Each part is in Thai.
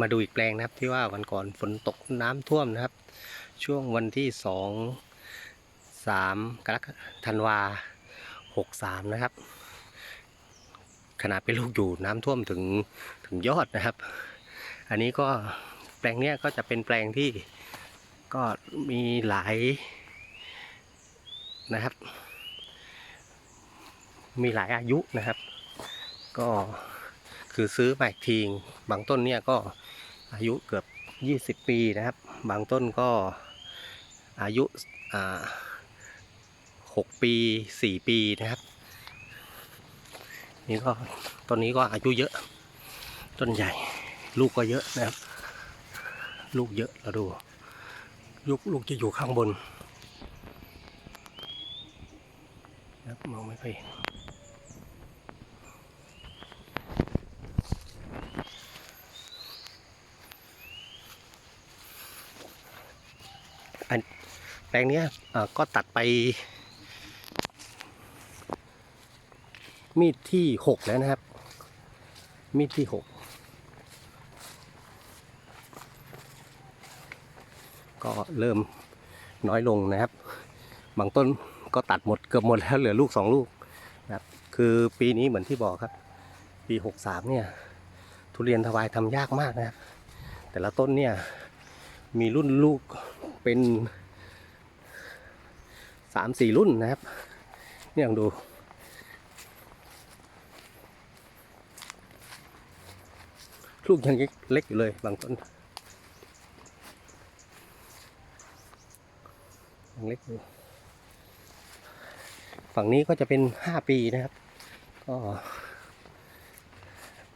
มาดูอีกแปลงนะครับที่ว่าวันก่อนฝนตกน้ำท่วมนะครับ ช่วงวันที่สองสามกรกฎาธันวาหกสามนะครับ ขนาดเป็นลูกอยู่น้ำท่วมถึงถึงยอดนะครับ อันนี้ก็แปลงเนี้ยก็จะเป็นแปลงที่ก็มีหลายนะครับ มีหลายอายุนะครับ ก็ คือซื้อมาอีกทีบางต้นเนี่ยก็อายุเกือบ 20 ปีนะครับ บางต้นก็อายุา6ปี 4 ปีนะครับ นี่ก็ต้นนี้ก็อายุเยอะ ต้นใหญ่ลูกก็เยอะนะครับ ลูกเยอะเราดูลูกลูกจะอยู่ข้างบนนะครับมองไม่ค่อยเห็น แปลงนี้ก็ตัดไป มีดที่หกแล้วนะครับ มีดที่หกก็เริ่มน้อยลงนะครับ บางต้นก็ตัดหมดเกือบหมดแล้วเหลือลูกสองลูกนะครับคือปีนี้เหมือนที่บอกครับ ปีหกสามเนี่ยทุเรียนทวายทำยากมากนะครับ แต่ละต้นเนี่ยมีรุ่นลูก เป็นสามสี่รุ่นนะครับ เนี่ยลองดู ลูกยังเล็กอยู่เลยบางต้นยังเล็กอยู่ฝั่งนี้ก็จะเป็นห้าปีนะครับ ก็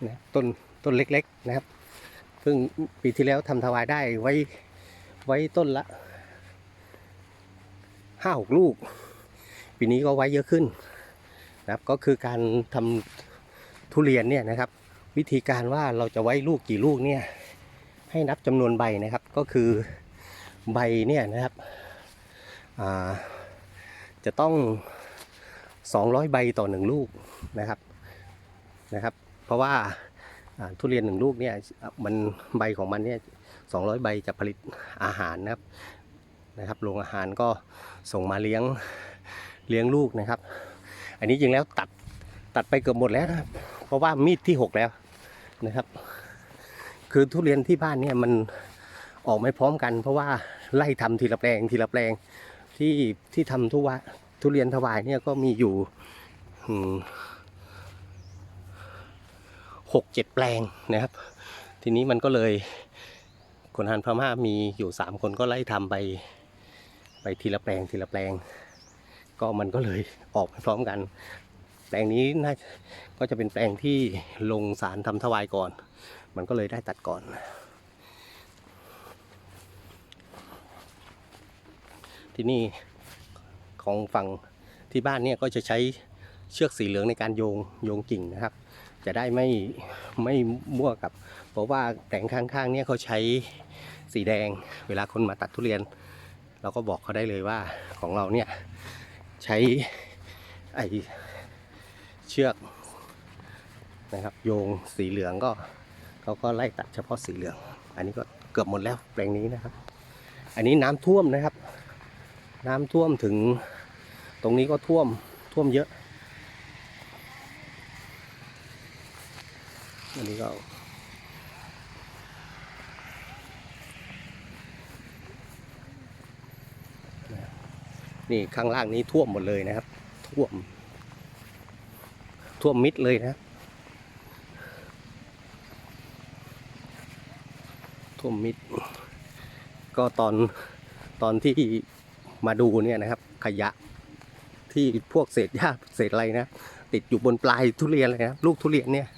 นะต้นต้นเล็กๆนะครับเพิ่งปีที่แล้วทำถวายได้ไว้ ไว้ต้นละห้าหกลูก ปีนี้ก็ไว้เยอะขึ้นนะครับก็คือการทำทุเรียนเนี่ยนะครับ วิธีการว่าเราจะไว้ลูกกี่ลูกเนี่ยให้นับจำนวนใบนะครับก็คือใบเนี่ยนะครับจะต้อง 200 ใบต่อหนึ่งลูกนะครับนะครับ เพราะว่าอ่าทุเรียนหนึ่งลูกเนี่ยมันใบของมันเนี่ย 200 ใบจะผลิตอาหารนะครับนะครับโรงอาหารก็ส่งมาเลี้ยงเลี้ยงลูกนะครับ อันนี้จริงแล้วตัดตัดไปเกือบหมดแล้วนะครับเพราะว่ามีดที่ 6 แล้วนะครับ คือทุเรียนที่บ้านเนี่ยมันออกไม่พร้อมกัน เพราะว่าไล่ทำทีละแปลงทีละแปลงที่ที่ทำทุวะทุเรียนถวายเนี่ยก็มีอยู่หกเจ็ดแปลงนะครับ ทีนี้มันก็เลย คนฮันพม่ามีอยู่สามคนก็ไล่ทำไป ไปทีละแปลงทีละแปลง ก็มันก็เลยออกไปพร้อมกัน แปลงนี้น่าก็จะเป็นแปลงที่ลงสารทำถวายก่อน มันก็เลยได้ตัดก่อน ที่นี่ของฝั่งที่บ้านเนี่ยก็จะใช้เชือกสีเหลืองในการโยงโยงกิ่งนะครับ จะได้ไม่ไม่มั่วกับ เพราะว่าแต่งข้างๆเนี่ยเขาใช้สีแดง เวลาคนมาตัดทุเรียน เราก็บอกเขาได้เลยว่าของเราเนี่ยใช้ไอเชือกนะครับโยงสีเหลืองก็เขาก็ไล่ตัดเฉพาะสีเหลือง อันนี้ก็เกือบหมดแล้วแปลงนี้นะครับ อันนี้น้ำท่วมนะครับ น้ำท่วมถึงตรงนี้ก็ท่วมท่วมเยอะ อันนี้ก็ นี่ข้างล่างนี้ท่วมหมดเลยนะครับ ท่วม ท่วมมิดเลยนะ ท่วมมิด ก็ตอนตอนที่มาดูเนี่ยนะครับ ขยะที่พวกเศษหญ้าเศษอะไรนะ ติดอยู่บนปลายทุเรียนเลยนะลูกทุเรียนเนี่ย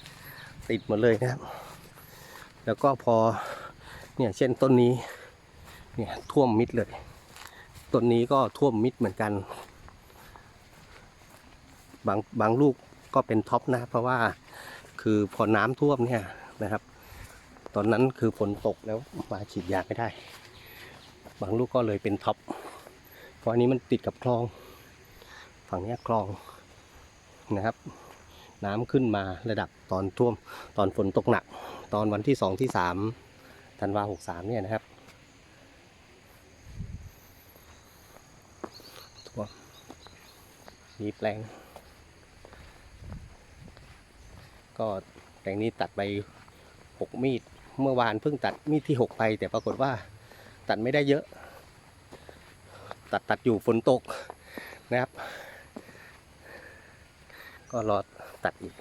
ติดหมดเลยนะครับ แล้วก็พอเนี่ยเช่นต้นนี้เนี่ยท่วมมิดเลย ต้นนี้ก็ท่วมมิดเหมือนกัน บางบางลูกก็เป็นท็อปนะ เพราะว่าคือพอน้ำท่วมเนี่ยนะครับ ตอนนั้นคือฝนตกแล้วมาฉีดยาไม่ได้ บางลูกก็เลยเป็นท็อป เพราะอันนี้มันติดกับคลอง ฝั่งนี้คลองนะครับ น้ำขึ้นมาระดับ ตอนท่วมตอนฝนตกหนัก ตอนวันที่สองที่สามธันวาหกสามเนี่ยนะครับท่วมมีแปลง ก็แปลงนี้ตัดไปหกมีด เมื่อวานเพิ่งตัดมีดที่หกไป แต่ปรากฏว่าตัดไม่ได้เยอะ ตัดตัดอยู่ฝนตกนะครับ ก็รอตัดอีก